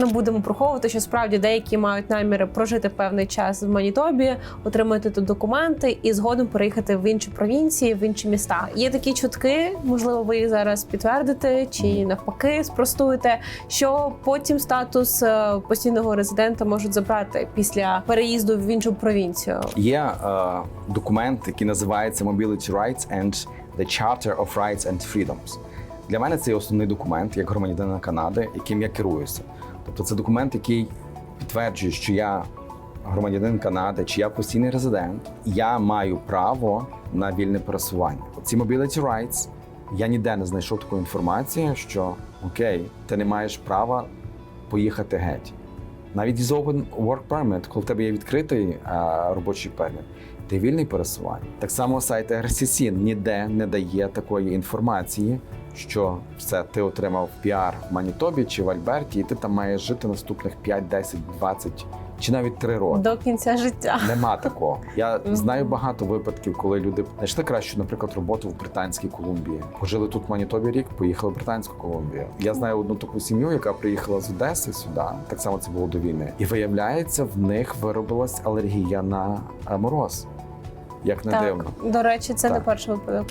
не будемо приховувати, що справді деякі мають наміри прожити певний час в Манітобі, отримати тут документи і згодом переїхати в інші провінції, в інші міста. Є такі чутки, можливо, ви їх зараз підтвердите чи навпаки спростуєте, що потім статус е, постійного резидента можуть забрати після переїзду в іншу провінцію. Є е, документ, який називається Mobility Rights and the Charter of Rights and Freedoms. Для мене це є основний документ як громадянина Канади, яким я керуюся. Тобто це документ, який підтверджує, що я громадянин Канади, чи я постійний резидент, я маю право на вільне пересування. Ці Mobility Rights я ніде не знайшов такої інформації, що окей, ти не маєш права поїхати геть. Навіть із Open Work Permit, коли в тебе є відкритий а, робочий перміт, ти вільний пересування. Так само сайт RCC ніде не дає такої інформації, що все ти отримав піар в Манітобі чи в Альберті, і ти там маєш жити наступних 5, 10, 20 чи навіть 3 роки. До кінця життя. Нема такого. Я знаю багато випадків, коли люди знайшли кращу, наприклад, роботу в Британській Колумбії. Пожили тут в Манітобі рік, поїхали в Британську Колумбію. Я знаю одну таку сім'ю, яка приїхала з Одеси сюди. Так само це було до війни. І виявляється, в них виробилась алергія на е, мороз. Як не Так, дивно. до речі, це не Так. перший випадок.